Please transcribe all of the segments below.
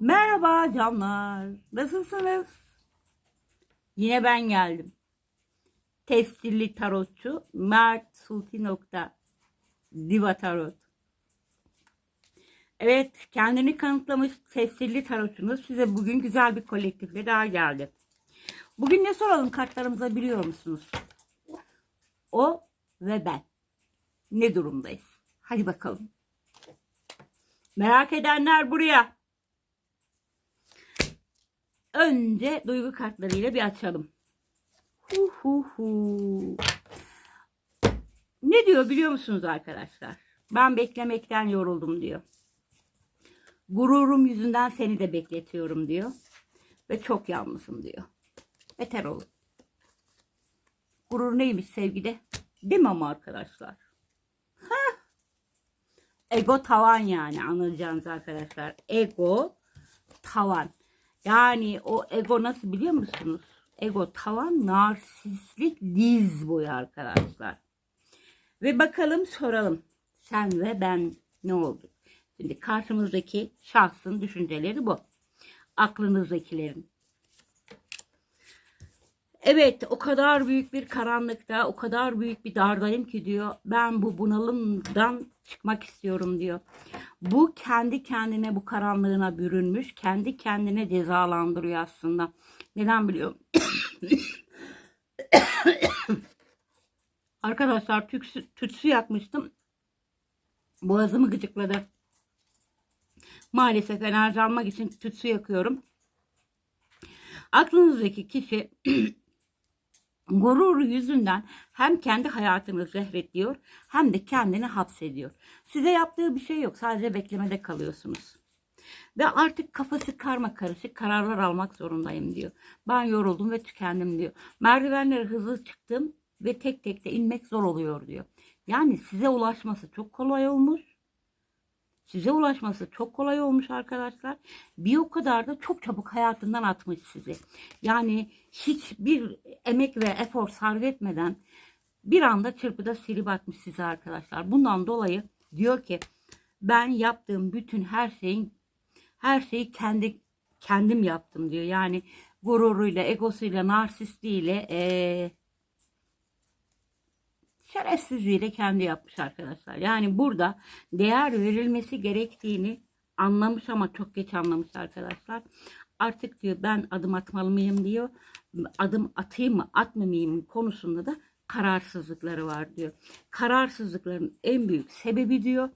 Merhaba canlar. Nasılsınız? Yine ben geldim. Testilli tarotçu Mert Sulti nokta Diva Tarot. Evet kendini kanıtlamış testilli tarotçunuz size bugün güzel bir kolektifle daha geldi. Bugün ne soralım kartlarımıza biliyor musunuz? O ve ben. Ne durumdayız? Hadi bakalım. Merak edenler buraya. Önce duygu kartlarıyla bir açalım. Hu hu hu. Ne diyor biliyor musunuz arkadaşlar? Ben beklemekten yoruldum diyor. Gururum yüzünden seni de bekletiyorum diyor. Ve çok yalnızım diyor. Beter olun. Gurur neymiş sevgide? Değil mi ama arkadaşlar? Heh. Ego tavan yani anlayacağınız arkadaşlar. Ego tavan. Yani o ego nasıl biliyor musunuz? Ego tavan narsistlik diz boyu arkadaşlar. Ve bakalım soralım. Sen ve ben ne olduk? Şimdi karşımızdaki şahsın düşünceleri bu. Aklınızdakilerin. Evet o kadar büyük bir karanlıkta o kadar büyük bir dardayım ki diyor ben bu bunalımdan çıkmak istiyorum diyor. Bu kendi kendine bu karanlığına bürünmüş kendi kendine cezalandırıyor aslında. Neden biliyorum? Arkadaşlar tütsü, tütsü yakmıştım. Boğazımı gıcıkladı. Maalesef enerji almak için tütsü yakıyorum. Aklınızdaki kişi gurur yüzünden hem kendi hayatını zehretliyor hem de kendini hapsediyor. Size yaptığı bir şey yok. Sadece beklemede kalıyorsunuz. Ve artık kafası karma karışık kararlar almak zorundayım diyor. Ben yoruldum ve tükendim diyor. Merdivenlere hızlı çıktım ve tek tek de inmek zor oluyor diyor. Yani size ulaşması çok kolay olmuş. Size ulaşması çok kolay olmuş arkadaşlar. Bir o kadar da çok çabuk hayatından atmış sizi. Yani hiçbir emek ve efor sarf etmeden bir anda çırpıda silip atmış size arkadaşlar. Bundan dolayı diyor ki ben yaptığım bütün her şeyin her şeyi kendi kendim yaptım diyor. Yani gururuyla, egosuyla, narsistliğiyle eee şerefsizliğiyle kendi yapmış arkadaşlar. Yani burada değer verilmesi gerektiğini anlamış ama çok geç anlamış arkadaşlar. Artık diyor ben adım atmalı mıyım diyor. Adım atayım mı atmamayayım mı konusunda da kararsızlıkları var diyor. Kararsızlıkların en büyük sebebi diyor.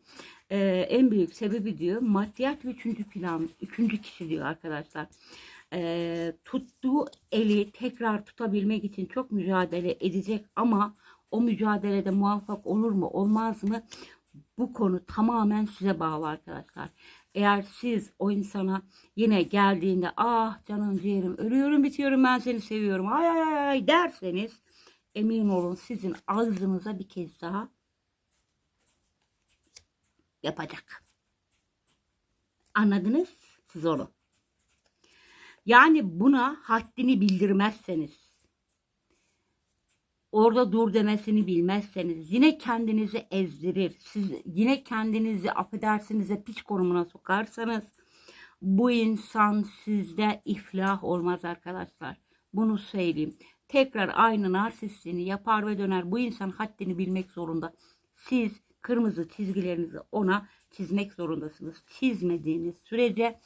e, en büyük sebebi diyor maddiyat ve üçüncü plan, üçüncü kişi diyor arkadaşlar. E, tuttuğu eli tekrar tutabilmek için çok mücadele edecek ama o mücadelede muvaffak olur mu olmaz mı? Bu konu tamamen size bağlı arkadaşlar. Eğer siz o insana yine geldiğinde ah canım ciğerim ölüyorum bitiyorum ben seni seviyorum ay ay ay derseniz emin olun sizin ağzınıza bir kez daha yapacak. Anladınız siz onu. Yani buna haddini bildirmezseniz orada dur demesini bilmezseniz yine kendinizi ezdirir. Siz yine kendinizi affedersiniz piç konumuna sokarsanız bu insan sizde iflah olmaz arkadaşlar. Bunu söyleyeyim. Tekrar aynı narsistliğini yapar ve döner. Bu insan haddini bilmek zorunda. Siz kırmızı çizgilerinizi ona çizmek zorundasınız. Çizmediğiniz sürece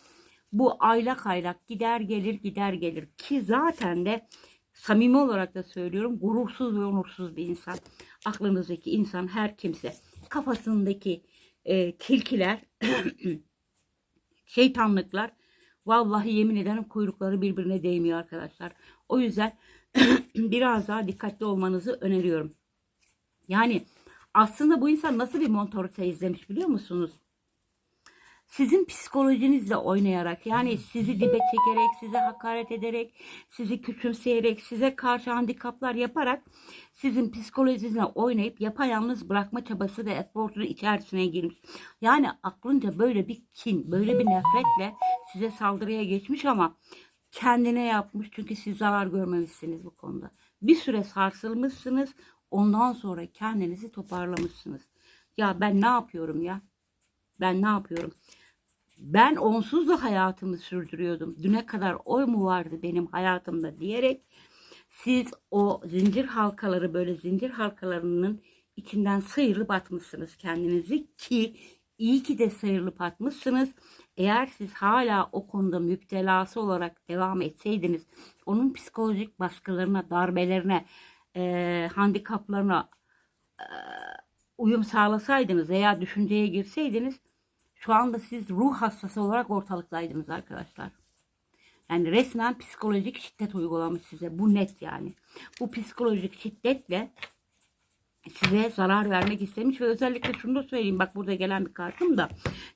bu aylak aylak gider gelir gider gelir ki zaten de samimi olarak da söylüyorum gurursuz ve onursuz bir insan. Aklınızdaki insan her kimse kafasındaki e, tilkiler şeytanlıklar vallahi yemin ederim kuyrukları birbirine değmiyor arkadaşlar. O yüzden biraz daha dikkatli olmanızı öneriyorum. Yani aslında bu insan nasıl bir montorite izlemiş biliyor musunuz? Sizin psikolojinizle oynayarak yani sizi dibe çekerek, size hakaret ederek, sizi küçümseyerek, size karşı handikaplar yaparak sizin psikolojinizle oynayıp yapayalnız bırakma çabası ve efortunun içerisine girmiş. Yani aklınca böyle bir kin, böyle bir nefretle size saldırıya geçmiş ama kendine yapmış çünkü siz zarar görmemişsiniz bu konuda. Bir süre sarsılmışsınız ondan sonra kendinizi toparlamışsınız. Ya ben ne yapıyorum ya? Ben ne yapıyorum? Ben onsuz da hayatımı sürdürüyordum. Düne kadar oy mu vardı benim hayatımda diyerek siz o zincir halkaları böyle zincir halkalarının içinden sıyrılıp atmışsınız kendinizi ki iyi ki de sıyrılıp atmışsınız. Eğer siz hala o konuda müptelası olarak devam etseydiniz onun psikolojik baskılarına, darbelerine, eee handikaplarına eee, uyum sağlasaydınız veya düşünceye girseydiniz şu anda siz ruh hastası olarak ortalıktaydınız arkadaşlar. Yani resmen psikolojik şiddet uygulamış size. Bu net yani. Bu psikolojik şiddetle size zarar vermek istemiş ve özellikle şunu da söyleyeyim bak burada gelen bir kartım da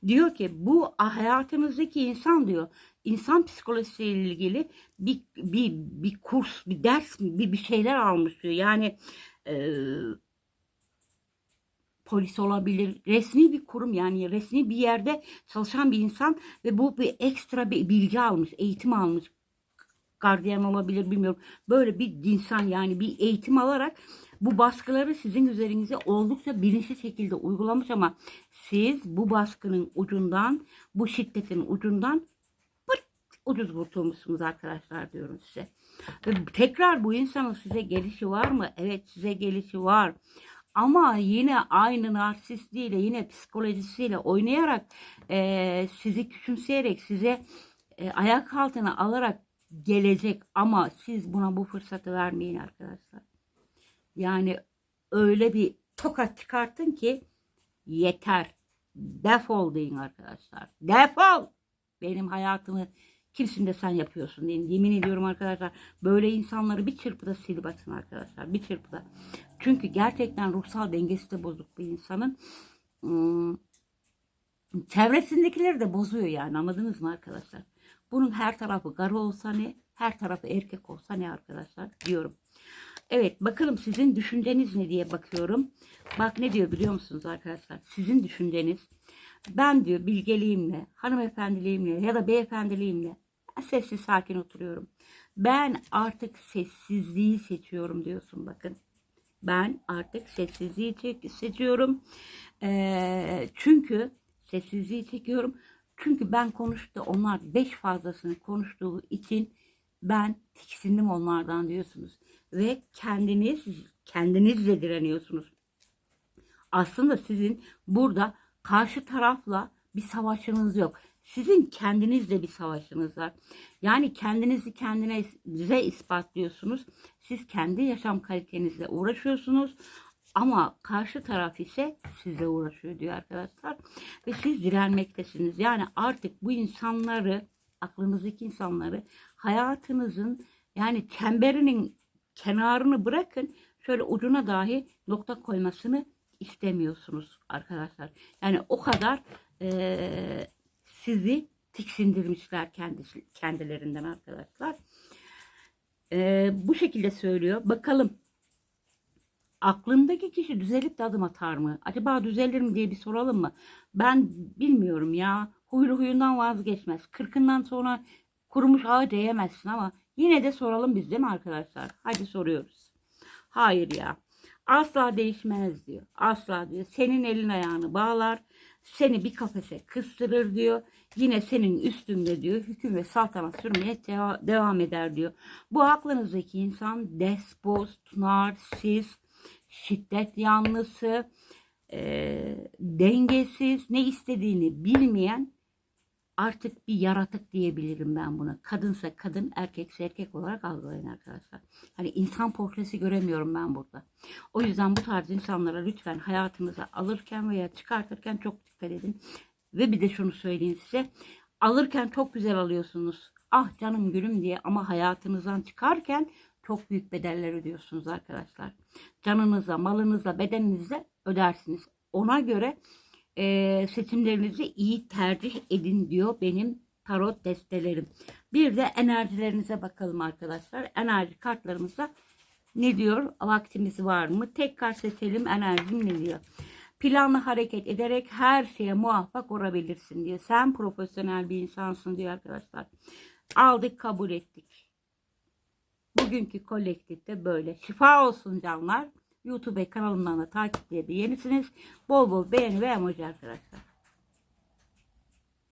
diyor ki bu hayatınızdaki insan diyor insan psikolojisiyle ilgili bir bir bir kurs bir ders bir bir şeyler almış diyor yani e, polis olabilir resmi bir kurum yani resmi bir yerde çalışan bir insan ve bu bir ekstra bir bilgi almış eğitim almış gardiyan olabilir bilmiyorum böyle bir insan yani bir eğitim alarak bu baskıları sizin üzerinize oldukça bilinçli şekilde uygulamış ama siz bu baskının ucundan, bu şiddetin ucundan pırt ucuz kurtulmuşsunuz arkadaşlar diyorum size. Ve tekrar bu insanın size gelişi var mı? Evet size gelişi var. Ama yine aynı narsistliğiyle yine psikolojisiyle oynayarak eee, sizi küçümseyerek size e, ayak altına alarak gelecek ama siz buna bu fırsatı vermeyin arkadaşlar. Yani öyle bir tokat çıkartın ki yeter. Defol deyin arkadaşlar. Defol. Benim hayatımı kimsin de sen yapıyorsun deyin. Yemin ediyorum arkadaşlar böyle insanları bir çırpıda silip atın arkadaşlar. Bir çırpıda. Çünkü gerçekten ruhsal dengesi de bozuk bir insanın. Hmm, çevresindekileri de bozuyor yani anladınız mı arkadaşlar? Bunun her tarafı karı olsa ne, her tarafı erkek olsa ne arkadaşlar diyorum. Evet bakalım sizin düşünceniz ne diye bakıyorum. Bak ne diyor biliyor musunuz arkadaşlar? Sizin düşünceniz ben diyor bilgeliğimle, hanımefendiliğimle ya da beyefendiliğimle sessiz sakin oturuyorum. Ben artık sessizliği seçiyorum diyorsun bakın. Ben artık sessizliği seçiyorum. Ee, çünkü sessizliği çekiyorum. Çünkü ben konuştu onlar beş fazlasını konuştuğu için ben tiksindim onlardan diyorsunuz. Ve kendiniz kendinizle direniyorsunuz. Aslında sizin burada karşı tarafla bir savaşınız yok. Sizin kendinizle bir savaşınız var. Yani kendinizi kendinize ispatlıyorsunuz. Siz kendi yaşam kalitenizle uğraşıyorsunuz. Ama karşı taraf ise sizle uğraşıyor diyor arkadaşlar. Ve siz direnmektesiniz. Yani artık bu insanları, aklınızdaki insanları hayatınızın yani çemberinin kenarını bırakın. Şöyle ucuna dahi nokta koymasını istemiyorsunuz arkadaşlar. Yani o kadar eee, sizi tiksindirmişler kendisi, kendilerinden arkadaşlar. Eee, bu şekilde söylüyor. Bakalım aklındaki kişi düzelip de adım atar mı? Acaba düzelir mi diye bir soralım mı? Ben bilmiyorum ya. Huylu huyundan vazgeçmez. Kırkından sonra kurumuş ağaca yemezsin ama yine de soralım biz değil mi arkadaşlar? Hadi soruyoruz. Hayır ya. Asla değişmez diyor. Asla diyor. Senin elin ayağını bağlar. Seni bir kafese kıstırır diyor. Yine senin üstünde diyor hüküm ve saltanat sürmeye deva- devam eder diyor. Bu aklınızdaki insan despot, narsist, şiddet yanlısı, e, dengesiz, ne istediğini bilmeyen artık bir yaratık diyebilirim ben buna. Kadınsa kadın, erkekse erkek olarak algılayın arkadaşlar. Hani insan portresi göremiyorum ben burada. O yüzden bu tarz insanlara lütfen hayatınıza alırken veya çıkartırken çok dikkat edin. Ve bir de şunu söyleyeyim size. Alırken çok güzel alıyorsunuz. Ah canım gülüm diye ama hayatınızdan çıkarken çok büyük bedeller ödüyorsunuz arkadaşlar. Canınıza, malınıza, bedeninizle ödersiniz. Ona göre e, seçimlerinizi iyi tercih edin diyor benim tarot destelerim. Bir de enerjilerinize bakalım arkadaşlar. Enerji kartlarımızda ne diyor? Vaktimiz var mı? Tekrar seçelim enerjim ne diyor? Planlı hareket ederek her şeye muvaffak olabilirsin diyor. Sen profesyonel bir insansın diyor arkadaşlar. Aldık kabul ettik. Bugünkü kolektifte böyle. Şifa olsun canlar. YouTube kanalımdan da takipte yenisiniz. Bol bol beğeni ve emoji arkadaşlar.